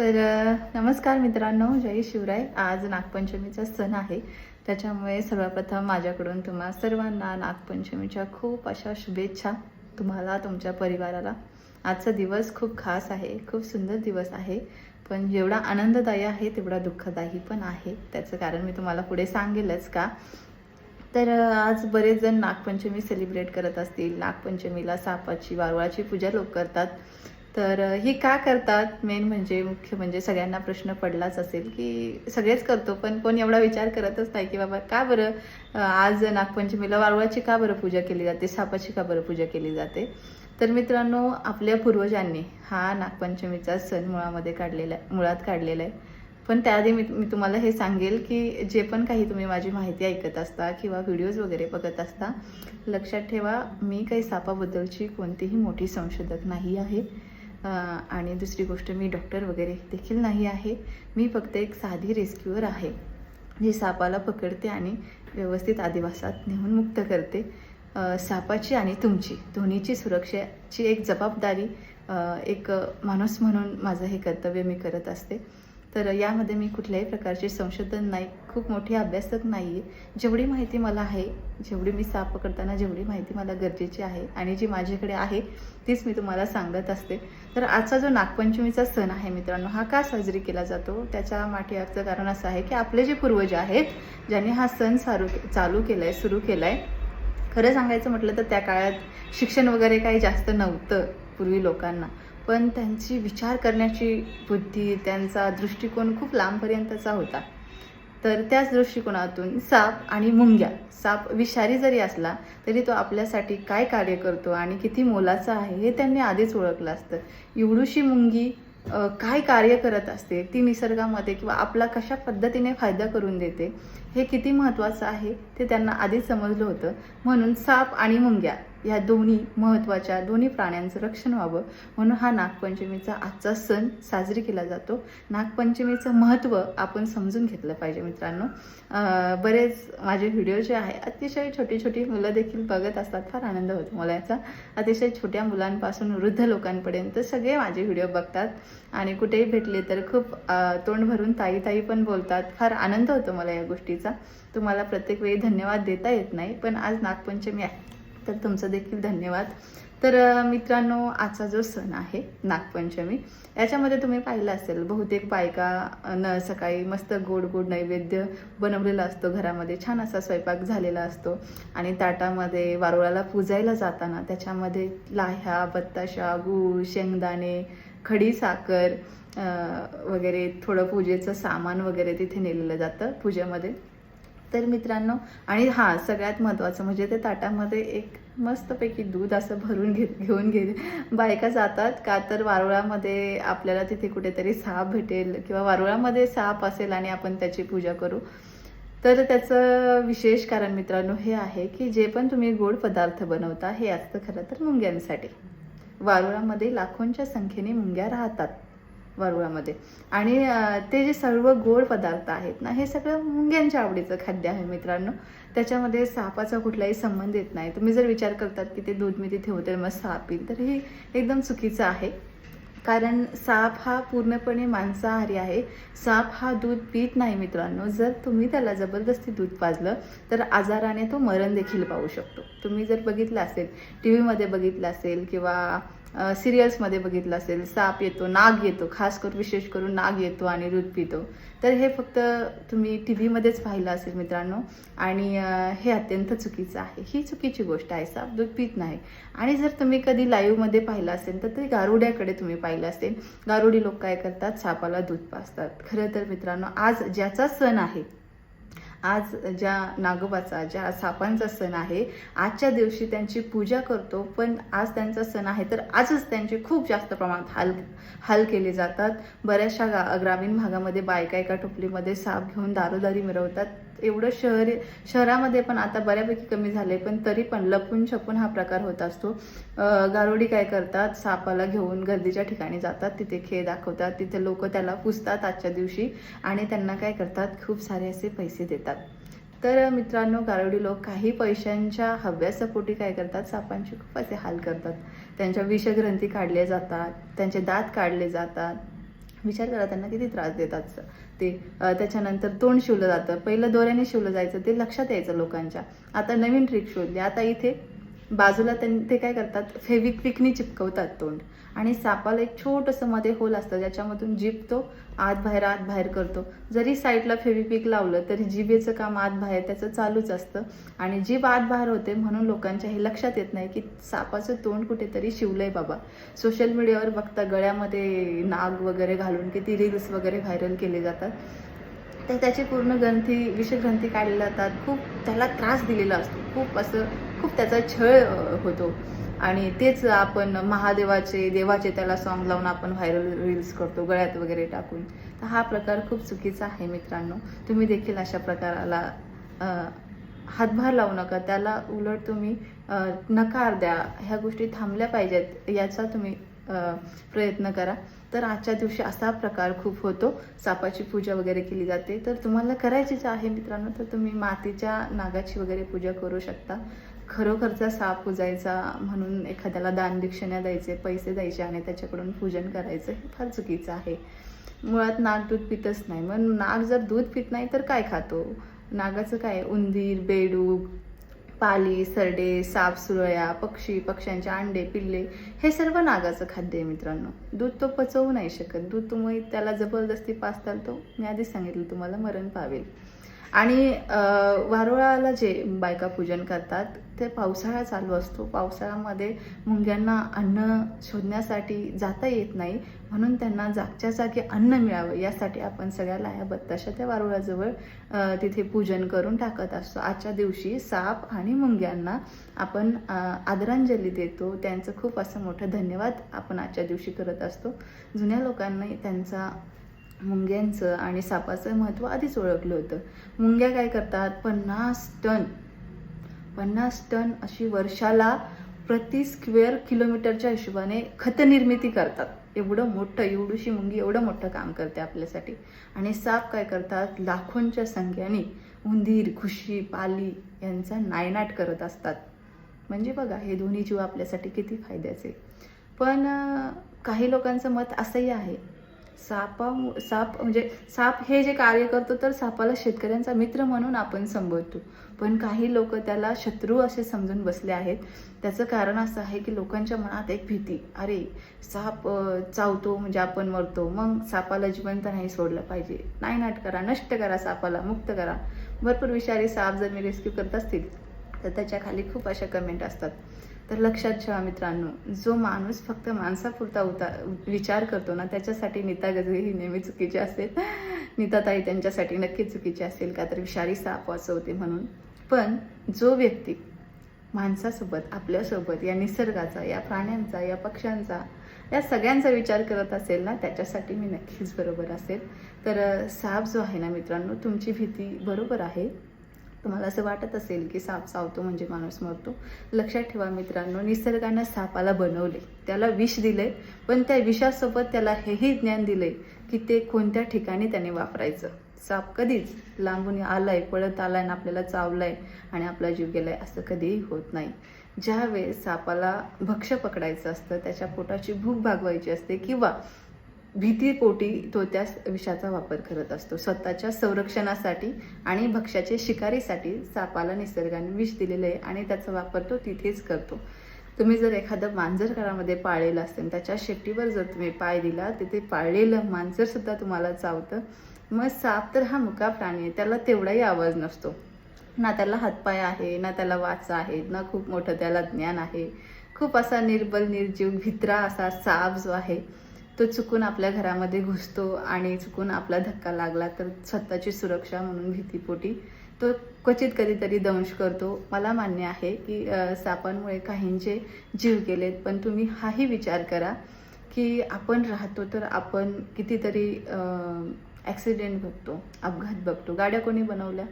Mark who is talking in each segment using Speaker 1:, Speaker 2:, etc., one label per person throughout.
Speaker 1: तर नमस्कार मित्रांनो जय शिवराय. आज नागपंचमीचा सण आहे. त्याच्यामुळे सर्वप्रथम माझ्याकडून तुम्हा सर्वांना नागपंचमीच्या खूप अशा शुभेच्छा तुम्हाला तुमच्या परिवाराला. आजचा दिवस खूप खास आहे खूप सुंदर दिवस आहे. पण जेवढा आनंददायी आहे तेवढा दुःखदायी पण आहे. त्याचं कारण मी तुम्हाला पुढे सांगेलच का? तर आज बरेच जण नागपंचमी सेलिब्रेट करत असतील. नागपंचमीला सापाची वारुळाची पूजा लोक करतात. तर ही का करतात? मेन म्हणजे मुख्य म्हणजे सगळ्यांना प्रश्न पडलाच असेल की सगळेच करतो पण कोण एवढा विचार करतच नाही की बाबा का बरं आज नागपंचमीला वाळवाची का बरं पूजा केली जाते? सापाची का बरं पूजा केली जाते? तर मित्रांनो आपल्या पूर्वजांनी हा नागपंचमीचा सण मुळामध्ये काढलेला आहे मुळात काढलेला आहे. पण त्याआधी मी मी तुम्हाला हे सांगेल की जे पण काही तुम्ही माझी माहिती ऐकत असता किंवा व्हिडिओज वगैरे बघत असता लक्षात ठेवा मी काही सापाबद्दलची कोणतीही मोठी संशोधक नाही आहे. आणि दुसरी गोष्ट मी डॉक्टर वगैरे देखील नाही आहे. मी फक्त एक साधी रेस्क्युअर आहे जी सापाला पकडते आणि व्यवस्थित आदिवासात नेऊन मुक्त करते. सापाची आणि तुमची दोन्हीची सुरक्षेची एक जबाबदारी एक माणूस म्हणून माझं हे कर्तव्य मी करत असते. तर यामध्ये मी कुठल्याही प्रकारचे संशोधन नाही खूप मोठी अभ्यासक नाही आहे जेवढी माहिती मला आहे जेवढी मी साप पकडताना जेवढी माहिती मला गरजेची आहे आणि जी माझ्याकडे आहे तीच मी तुम्हाला सांगत असते. तर आजचा जो नागपंचमीचा सण आहे मित्रांनो हा का साजरी केला जातो? त्याच्या माठीमागचं कारण असं आहे की आपले जे पूर्वज आहेत ज्यांनी हा सण सारू चालू केला आहे सुरू केला आहे खरं सांगायचं म्हटलं तर त्या काळात शिक्षण वगैरे काही जास्त नव्हतं पूर्वी लोकांना. पण त्यांची विचार करण्याची बुद्धी त्यांचा दृष्टिकोन खूप लांबपर्यंतचा होता. तर त्याच दृष्टिकोनातून साप आणि मुंग्या साप विषारी जरी असला तरी तो आपल्यासाठी काय कार्य करतो आणि किती मोलाचा आहे हे त्यांनी आधीच ओळखलं असतं. एवढीशी मुंगी काय कार्य करत असते ती निसर्गामध्ये किंवा आपला कशा पद्धतीने फायदा करून देते हे किती महत्त्वाचं आहे ते त्यांना आधीच समजलं होतं. म्हणून साप आणि मुंग्या या दोन्ही महत्त्वाच्या दोन्ही प्राण्यांचं रक्षण व्हावं म्हणून हा नागपंचमीचा आजचा सण साजरी केला जातो. नागपंचमीचं महत्त्व आपण समजून घेतलं पाहिजे मित्रांनो. बरेच माझे व्हिडिओ जे आहे अतिशय छोटी छोटी मुलं देखील बघत असतात. फार आनंद होतो मला याचा. अतिशय छोट्या मुलांपासून वृद्ध लोकांपर्यंत सगळे माझे व्हिडिओ बघतात. आणि कुठेही भेटले तर खूप तोंड भरून ताई ताई पण बोलतात. फार आनंद होतो मला या गोष्टीचा. तुम्हाला प्रत्येक वेळी धन्यवाद देता येत नाही पण आज नागपंचमी आहे. तर तुमचं देखील धन्यवाद. तर मित्रांनो आजचा जो सण आहे नागपंचमी याच्यामध्ये तुम्ही पाहिलं असेल बहुतेक बायका न सकाळी मस्त गोड गोड नैवेद्य बनवलेला असतो घरामध्ये छान असा स्वयंपाक झालेला असतो आणि ताटामध्ये वारुळाला पूजायला जाताना त्याच्यामध्ये लाह्या बत्ताशा गूळ शेंगदाणे खडी साखर वगैरे थोडं पूजेचं सामान वगैरे तिथे नेलेलं जातं पूजेमध्ये. तर मित्रांनो आणि हां सगळ्यात महत्त्वाचं म्हणजे ते ताटामध्ये एक मस्तपैकी दूध असं भरून घे घेऊन घे. बायका जातात का तर वारुळामध्ये आपल्याला तिथे कुठेतरी साप भेटेल किंवा वारुळामध्ये साप असेल आणि आपण त्याची पूजा करू. तर त्याचं विशेष कारण मित्रांनो हे आहे की जे पण तुम्ही गोड पदार्थ बनवता हे असतं खरं तर मुंग्यांसाठी. वारुळामध्ये लाखोंच्या संख्येने मुंग्या राहतात. वारुळामध्ये. आणि ते जे सर्व गोड पदार्थ आहेत ना हे सगळं मुंग्यांच्या आवडीचं खाद्य आहे मित्रांनो. त्याच्यामध्ये सापाचा कुठलाही संबंध येत नाही. तुम्ही जर विचार करतात की ते दूध मी तिथे होते मग साप येईल तर हे एकदम चुकीचं आहे. कारण साप हा पूर्णपणे मांसाहारी आहे. साप हा दूध पित नाही मित्रांनो. जर तुम्ही त्याला जबरदस्ती दूध पाजलं तर आजाराने तो मरण देखील पाहू शकतो. तुम्ही जर बघितलं असेल टी व्हीमध्ये बघितलं असेल किंवा सिरियल्समध्ये बघितलं असेल साप येतो नाग येतो खास करून विशेष करून नाग येतो आणि दूध पितो. तर हे फक्त तुम्ही टी व्हीमध्येच पाहिलं असेल मित्रांनो. आणि हे अत्यंत चुकीचं आहे. ही चुकीची गोष्ट आहे साप दूध पित नाही. आणि जर तुम्ही कधी लाईव्हमध्ये पाहिलं असेल तर ते गारुड्याकडे तुम्ही पाहिलं असेल. गारुडी लोक काय करतात? सापाला दूध पाजतात. खरं तर मित्रांनो आज ज्याचा सण आहे आज ज्या नागोबाचा ज्या सापांचा सण आहे आजच्या दिवशी त्यांची पूजा करतो पण आज त्यांचा सण आहे तर आजच त्यांचे खूप जास्त प्रमाणात हाल हाल केले जातात. बऱ्याचशा गा ग्रामीण भागामध्ये बायका एका टोपलीमध्ये साप घेऊन दारोदारी मिरवतात. एवढं शहरी शहरामध्ये पण आता बऱ्यापैकी कमी झाले पण तरी पण लपून छपून हा प्रकार होत असतो. गारुडी काय करतात? सापाला घेऊन गर्दीच्या ठिकाणी जातात तिथे खेळ दाखवतात तिथे लोक त्याला पुजतात आजच्या दिवशी आणि त्यांना काय करतात? खूप सारे असे पैसे देतात. तर मित्रांनो गारुडी लोक काही पैशांच्या हव्यासपोटी काय करतात? सापांचे खूप असे हाल करतात. त्यांच्या विषग्रंथी काढले जातात त्यांचे दात काढले जातात विचार करा त्यांना किती त्रास देतात ते त्याच्यानंतर तोंड शिवलं जातं. पहिलं दोऱ्याने शिवलं जायचं ते लक्षात यायचं लोकांच्या. आता नवीन ट्रिक शोधली. आता इथे बाजूला त्यां ते काय करतात? फेविक्विकनी चिपकवतात तोंड. आणि सापाला एक छोटंसं मध्ये होल असतं ज्याच्यामधून जीभ तो आत बाहेर आत बाहेर करतो. जरी साईडला फेविक्विक लावलं तरी जिभेचं काम आत बाहेर त्याचं चालूच असतं. आणि जीभ आत बाहेर होते म्हणून लोकांच्या हे लक्षात येत नाही की सापाचं तोंड कुठेतरी शिवलंय बाबा. सोशल मीडियावर बघता गळ्यामध्ये नाग वगैरे घालून किती रील्स वगैरे व्हायरल केले जातात. तर त्याची पूर्ण ग्रंथी विषग्रंथी काढल्या जातात. खूप त्याला त्रास दिलेला असतो. खूप असं खूप त्याचा छळ होतो. आणि तेच आपण महादेवाचे देवाचे त्याला सॉन्ग लावून आपण व्हायरल रील्स करतो गळ्यात वगैरे टाकून. तर हा प्रकार खूप चुकीचा आहे मित्रांनो. तुम्ही देखील अशा प्रकाराला हातभार लावू नका. त्याला उलट तुम्ही नकार द्या. ह्या गोष्टी थांबल्या पाहिजेत याचा तुम्ही प्रयत्न करा. तर आजच्या दिवशी असा प्रकार खूप होतो. सापाची पूजा वगैरे केली जाते. तर तुम्हाला करायचीच आहे मित्रांनो तर तुम्ही मातीच्या नागाची वगैरे पूजा करू शकता. खरोखरचा साप पुजायचा म्हणून एखाद्याला दान द्यायचे पैसे द्यायचे आणि त्याच्याकडून पूजन करायचं हे फार चुकीचं आहे. मुळात नाग दूध पितच नाही. मग नाग जर दूध पित नाही तर काय खातो? नागाचं काय? उंदीर बेडूक पाली सरडे साप सुरळ्या पक्षी पक्ष्यांचे अंडे पिल्ले हे सर्व नागाचं खाद्य आहे मित्रांनो. दूध तो पचवू नाही शकत. दूध तुम्ही त्याला जबरदस्ती पाचताल तो मी आधीच सांगितलं तुम्हाला मरण पावेल. आणि वारुळाला जे बायका पूजन करतात ते पावसाळा चालू असतो. पावसाळ्यामध्ये मुंग्यांना अन्न शोधण्यासाठी जाता येत नाही. म्हणून त्यांना जागच्या जागी अन्न मिळावं. यासाठी आपण सगळ्या लाया बत्ताशा त्या वारुळाजवळ तिथे पूजन करून टाकत असतो. आजच्या दिवशी साप आणि मुंग्यांना आपण आदरांजली देतो. त्यांचं खूप असं मोठं धन्यवाद आपण आजच्या दिवशी करत असतो. जुन्या लोकांनी त्यांचा मुंग्यांचं आणि सापाचं महत्त्व आधीच ओळखलं होतं. मुंग्या काय करतात? पन्नास टन. पन्नास टन अशी वर्षाला प्रति स्क्वेअर किलोमीटरच्या हिशोबाने खतनिर्मिती करतात. एवढं मोठं एवढीशी मुंगी एवढं मोठं काम करते आपल्यासाठी. आणि साप काय करतात? लाखोंच्या संख्येने उंदीर खुशी पाली यांचा नायनाट करत असतात. म्हणजे बघा हे दोन्ही जीव आपल्यासाठी किती फायद्याचे. पण काही लोकांचं मत असंही आहे. सापा साप म्हणजे साप हे जे कार्य करतो तर सापाला शेतकऱ्यांचा मित्र म्हणून आपण संबोधतो. पण काही लोक त्याला शत्रू असे समजून बसले आहेत. त्याचं कारण असं आहे की लोकांच्या मनात एक भीती. अरे साप चावतो म्हणजे आपण मरतो. मग सापाला जिवंत नाही सोडलं पाहिजे. नाही नाट करा नष्ट करा सापाला मुक्त करा. भरपूर विषारी साप जर मी रेस्क्यू करत असतील तर त्याच्याखाली खूप अशा कमेंट असतात. तर लक्षात ठेवा मित्रांनो जो माणूस फक्त माणसापुरता उता विचार करतो ना त्याच्यासाठी नीता गजरी ही नेहमी चुकीची असेल नीताताई त्यांच्यासाठी नक्की चुकीची असेल का तर विषारी साप वाचवते म्हणून. पण जो व्यक्ती माणसासोबत आपल्यासोबत या निसर्गाचा या प्राण्यांचा या पक्ष्यांचा या सगळ्यांचा विचार करत असेल ना त्याच्यासाठी मी नक्कीच बरोबर असेल. तर साप जो आहे ना मित्रांनो तुमची भीती बरोबर आहे. तुम्हाला असं वाटत असेल की साप चावतो म्हणजे माणूस मरतो? लक्षात ठेवा मित्रांनो निसर्गानं सापाला बनवले. त्याला विष दिले पण त्या विषासोबत त्याला हेही ज्ञान दिले की ते कोणत्या ठिकाणी त्याने वापरायचं. साप कधीच लांबून आलाय पळत आलाय आणि आपल्याला चावलाय आणि आपला जीव गेलाय असं कधीही होत नाही. ज्यावेळेस सापाला भक्ष पकडायचं असतं त्याच्या पोटाची भूक भागवायची असते किंवा भीतीपोटी तो त्या विषाचा वापर करत असतो. स्वतःच्या संरक्षणासाठी आणि भक्ष्याचे शिकारीसाठी सापाला निसर्गाने विष दिलेलं आहे आणि त्याचा वापर तो तिथेच करतो. तुम्ही जर एखादं मांजर घरामध्ये पाळलेलं असेल त्याच्या शेपटीवर जर तुम्ही पाय दिला तिथे पाळलेलं मांजर सुद्धा तुम्हाला चावतं. मग साप तर हा मुका प्राणी आहे त्याला तेवढाही आवाज नसतो. ना त्याला हातपाय आहे ना त्याला वाचा आहे ना खूप मोठं त्याला ज्ञान आहे. खूप असा निर्बल निर्जीव भित्रा असा साप जो आहे तो चुकून आपल्या घरामध्ये घुसतो आणि चुकून आपला धक्का लागला तर स्वतःची सुरक्षा म्हणून भीतीपोटी तो क्वचित कधीतरी दंश करतो. मला मान्य आहे की सापांमुळे काहींचे जीव गेलेत पण तुम्ही हाही विचार करा की आपण राहतो तर आपण कितीतरी ॲक्सिडेंट बघतो अपघात बघतो. गाड्या कोणी बनवल्या?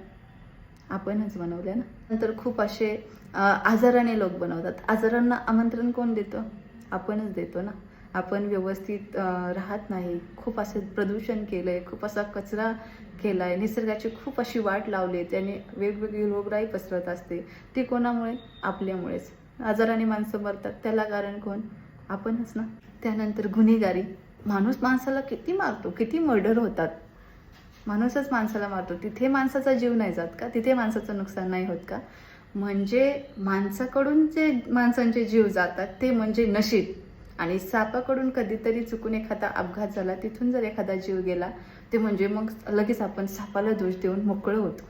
Speaker 1: आपणच बनवल्या ना? नंतर खूप असे आजाराने लोक बनवतात. आजारांना आमंत्रण कोण देतं? आपणच देतो ना? आपण व्यवस्थित राहत नाही. खूप असं प्रदूषण केलं आहे खूप असा कचरा केला आहे निसर्गाची खूप अशी वाट लावली आहे. त्याने वेगवेगळी रोगराई पसरत असते. ती कोणामुळे? आपल्यामुळेच. आजाराने माणसं मरतात. त्याला कारण कोण? आपणच ना. त्यानंतर गुन्हेगारी. माणूस माणसाला किती मारतो? किती मर्डर होतात? माणूसच माणसाला मारतो. तिथे माणसाचा जीव नाही जात का? तिथे माणसाचं नुकसान नाही होत का? म्हणजे माणसाकडून जे माणसांचे जीव जातात ते म्हणजे नशीब. आणि सापाकडून कधीतरी चुकून एखादा अपघात झाला तिथून जर एखादा जीव गेला ते म्हणजे मग लगेच आपण सापाला दोष देऊन मोकळं होतो.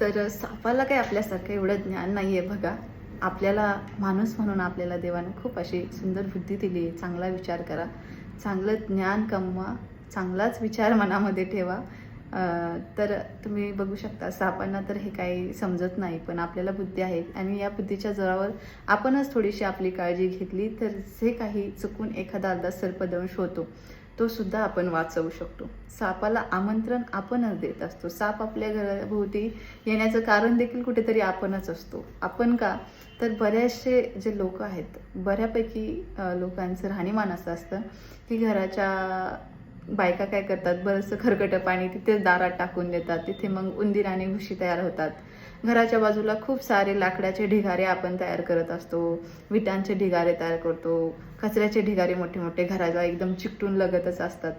Speaker 1: तर सापाला काही आपल्यासारखं एवढं ज्ञान नाही आहे बघा. आपल्याला माणूस म्हणून आपल्याला देवानं खूप अशी सुंदर बुद्धी दिली आहे चांगला विचार करा. चांगलं ज्ञान कमवा. चांगलाच विचार मनामध्ये ठेवा. तर तुम्ही बघू शकता सापांना तर हे काही समजत नाही पण आपल्याला बुद्धी आहे. आणि या बुद्धीच्या जोरावर आपणच थोडीशी आपली काळजी घेतली तर जे काही चुकून एखादा अर्धा सर्पदंश होतो तो सुद्धा आपण वाचवू शकतो. सापाला आमंत्रण आपणच देत असतो. साप आपल्या घराभोवती येण्याचं कारण देखील कुठेतरी आपणच असतो. आपण का? तर बरेचसे जे लोक आहेत बऱ्यापैकी लोकांचं राहणीमान असं असतं की घराच्या बायका काय करतात? बरंचसं खरकटं पाणी तिथेच दारात टाकून देतात. तिथे मग उंदीर आणि घुशी तयार होतात. घराच्या बाजूला खूप सारे लाकडाचे ढिगारे आपण तयार करत असतो. विटांचे ढिगारे तयार करतो. कचऱ्याचे ढिगारे मोठे मोठे घराला एकदम चिकटून लगतच असतात.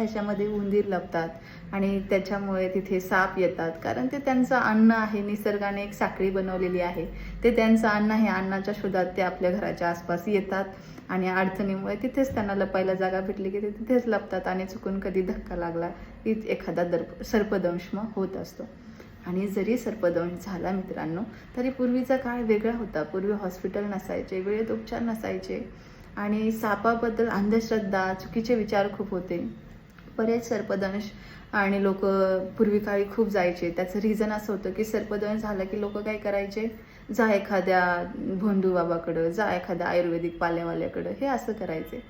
Speaker 1: त्याच्यामध्ये उंदीर लपतात आणि त्याच्यामुळे तिथे साप येतात. कारण ते त्यांचं अन्न आहे निसर्गाने एक साखळी बनवलेली आहे. ते त्यांचं अन्न आहे अन्नाच्या शोधात ते आपल्या घराच्या आसपास येतात आणि अडचणीमुळे तिथेच त्यांना लपायला जागा भेटली की ते तिथेच लपतात आणि चुकून कधी धक्का लागला की एखादा दर्प सर्पदंश मग होत असतो. आणि जरी सर्पदंश झाला मित्रांनो तरी पूर्वीचा काळ वेगळा होता. पूर्वी हॉस्पिटल नसायचे वेळेत उपचार नसायचे आणि सापाबद्दल अंधश्रद्धा चुकीचे विचार खूप होते. बरेच सर्पदंश आणि लोक पूर्वी काळी खूप जायचे. त्याचं रिझन असं होतं की सर्पदंश झालं की लोक काय करायचे? जा एखाद्या भोंदू बाबाकडं जा एखाद्या आयुर्वेदिक पाल्यावाल्याकडं हे असं करायचे.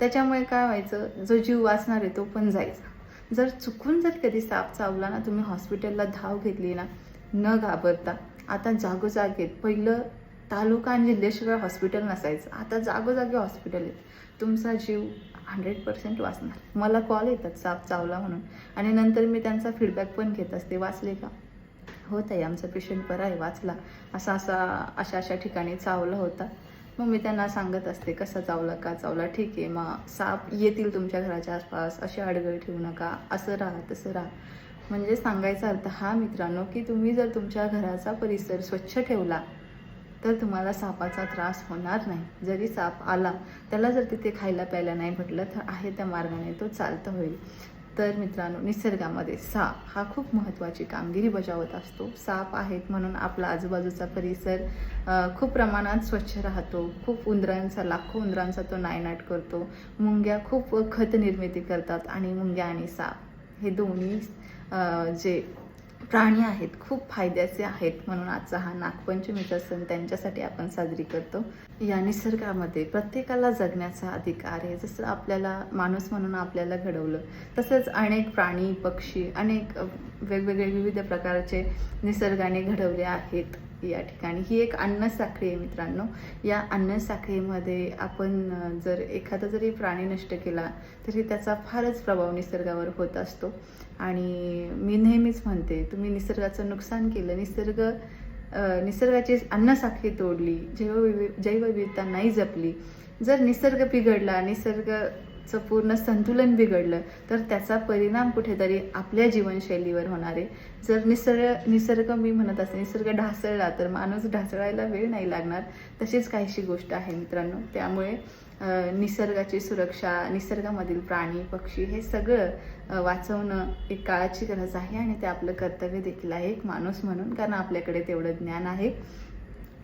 Speaker 1: त्याच्यामुळे काय व्हायचं? जो जीव वाचणार आहे तो पण जायचा. जर चुकून जर कधी साप चावला ना तुम्ही हॉस्पिटलला धाव घेतली ना न घाबरता. आता जागोजागेत पहिलं तालुका आणि जिल्ह्याशिवाय हॉस्पिटल नसायचं. आता जागोजागी हॉस्पिटल आहेत. तुमचा जीव हंड्रेड पर्सेंट वाचणार. मला कॉल येतात साप चावला म्हणून. आणि नंतर मी त्यांचा फीडबॅक पण घेत असते वाचले का? हो ताई आमचा पेशंट बरा आहे वाचला. असा असा अशा अशा ठिकाणी चावला होता. मग मी त्यांना सांगत असते कसा चावला का चावला? ठीक आहे मग साप येतील तुमच्या घराच्या आसपास अशी अडगळ ठेवू नका असं राहा तसं राहा. म्हणजे सांगायचा अर्थ हा मित्रांनो की तुम्ही जर तुमच्या घराचा परिसर स्वच्छ ठेवला तर तुम्हाला सापाचा त्रास होणार नाही. जरी साप आला त्याला जर तिथे खायला प्यायला नाही म्हटलं तर आहे त्या मार्गाने तो चालतं होईल. तर मित्रांनो निसर्गामध्ये साप हा खूप महत्त्वाची कामगिरी बजावत असतो. साप आहेत म्हणून आपला आजूबाजूचा परिसर खूप प्रमाणात स्वच्छ राहतो. खूप उंदरांचा लाखो उंदरांचा तो नायनाट करतो. मुंग्या खूप खत निर्मिती करतात आणि मुंग्या आणि साप हे दोन्ही जे प्राणी आहेत खूप फायद्याचे आहेत म्हणून आजचा हा नागपंचमीचा सण त्यांच्यासाठी आपण साजरी करतो. या निसर्गामध्ये प्रत्येकाला जगण्याचा अधिकार आहे. जसं आपल्याला माणूस म्हणून आपल्याला घडवलं तसंच अनेक प्राणी पक्षी अनेक वेगवेगळे विविध प्रकारचे निसर्गाने घडवले आहेत. या ठिकाणी. ही एक अन्न साखळी आहे मित्रांनो. या अन्न साखळीमध्ये आपण जर एखादा जरी प्राणी नष्ट केला तरी त्याचा फारच प्रभाव निसर्गावर होत असतो. आणि मी नेहमीच म्हणते तुम्ही निसर्गाचं नुकसान केलं निसर्ग निसर्गाची अन्नसाखळी तोडली जैवविवि जैवविविधता नाही जपली जर निसर्ग बिघडला निसर्ग चं पूर्ण संतुलन बिघडलं तर त्याचा परिणाम कुठेतरी आपल्या जीवनशैलीवर होणार आहे. जर निसर्ग निसर्ग मी म्हणत असते निसर्ग ढासळला तर माणूस ढासळायला वेळ नाही लागणार. तशीच काहीशी गोष्ट आहे मित्रांनो. त्यामुळे निसर्गाची सुरक्षा निसर्गामधील प्राणी पक्षी हे सगळं वाचवणं एक काळाची गरज आहे आणि ते आपलं कर्तव्य देखील आहे एक माणूस म्हणून कारण आपल्याकडे तेवढं ज्ञान आहे.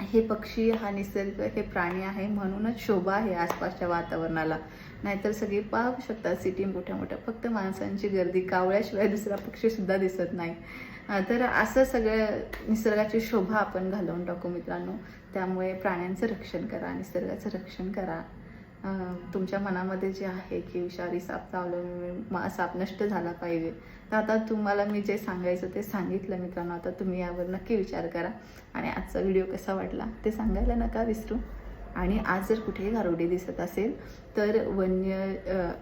Speaker 1: हे पक्षी हा निसर्ग हे प्राणी आहे म्हणूनच शोभा आहे आसपासच्या वातावरणाला. नाहीतर सगळी पाहू शकतात सिटी मोठ्या मोठ्या फक्त माणसांची गर्दी कावळ्याशिवाय दुसरा पक्षीसुद्धा दिसत नाही. तर असं सगळं निसर्गाची शोभा आपण घालवून टाकू मित्रांनो. त्यामुळे प्राण्यांचं रक्षण करा निसर्गाचं रक्षण करा. तुमच्या मनामध्ये जे आहे की विषारी साप चावलं मा- साप नष्ट झाला पाहिजे. तर आता तुम्हाला मी जे सांगायचं ते सांगितलं मित्रांनो. आता तुम्ही यावर नक्की विचार करा. आणि आजचा व्हिडिओ कसा वाटला ते सांगायला नका विसरू. आणि आज जर कुठेही गारोडी दिसत असेल तर वन्य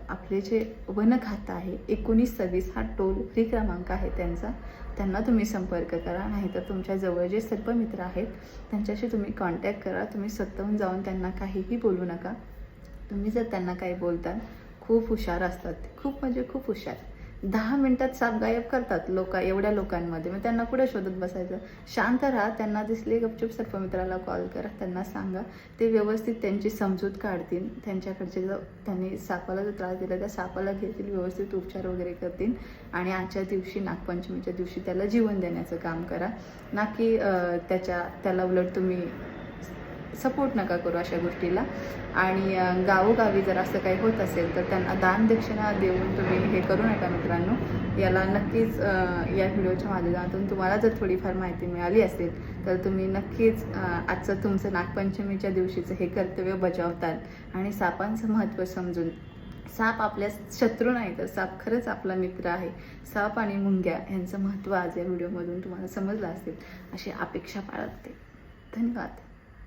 Speaker 1: आपले जे वनखातं आहे एकोणीस सव्वीस हा टोल फ्री क्रमांक आहे त्यांचा. त्यांना तुम्ही संपर्क करा. नाहीतर तुमच्या जवळ जे सर्पमित्र आहेत त्यांच्याशी तुम्ही कॉन्टॅक्ट करा. तुम्ही स्वतःहून जाऊन त्यांना काहीही बोलू नका. तुम्ही जर त्यांना काही बोलताल खूप हुशार असतात. खूप म्हणजे खूप हुशार. दहा मिनिटात साप गायब करतात लोक एवढ्या लोकांमध्ये. मग त्यांना कुठे शोधत बसायचं? शांत राहा त्यांना दिसले गपचूप सर्पमित्राला कॉल करा त्यांना सांगा. ते व्यवस्थित त्यांची समजूत काढतील. त्यांच्याकडचे जो त्यांनी सापाला जो त्रास दिला त्या सापाला घेतील व्यवस्थित उपचार वगैरे करतील. आणि आजच्या दिवशी नागपंचमीच्या दिवशी त्याला जीवन देण्याचं काम करा. ना की त्याच्या त्याला उलट तुम्ही सपोर्ट नका करू अशा गोष्टीला. आणि गावोगावी जर असं काही होत असेल तर त्यांना दानदक्षिणा देऊन तुम्ही हे करू नका मित्रांनो. याला नक्कीच या व्हिडिओच्या माध्यमातून तुम्हाला जर थोडीफार माहिती मिळाली असेल तर तुम्ही नक्कीच आजचं तुमचं नागपंचमीच्या दिवशीचं हे कर्तव्य बजावतात आणि सापांचं महत्त्व समजून साप आपल्या शत्रू नाही तर साप खरंच आपला मित्र आहे. साप आणि मुंग्या यांचं महत्त्व आज या व्हिडिओमधून तुम्हाला समजलं असेल. अशी अपेक्षा बाळगते. धन्यवाद.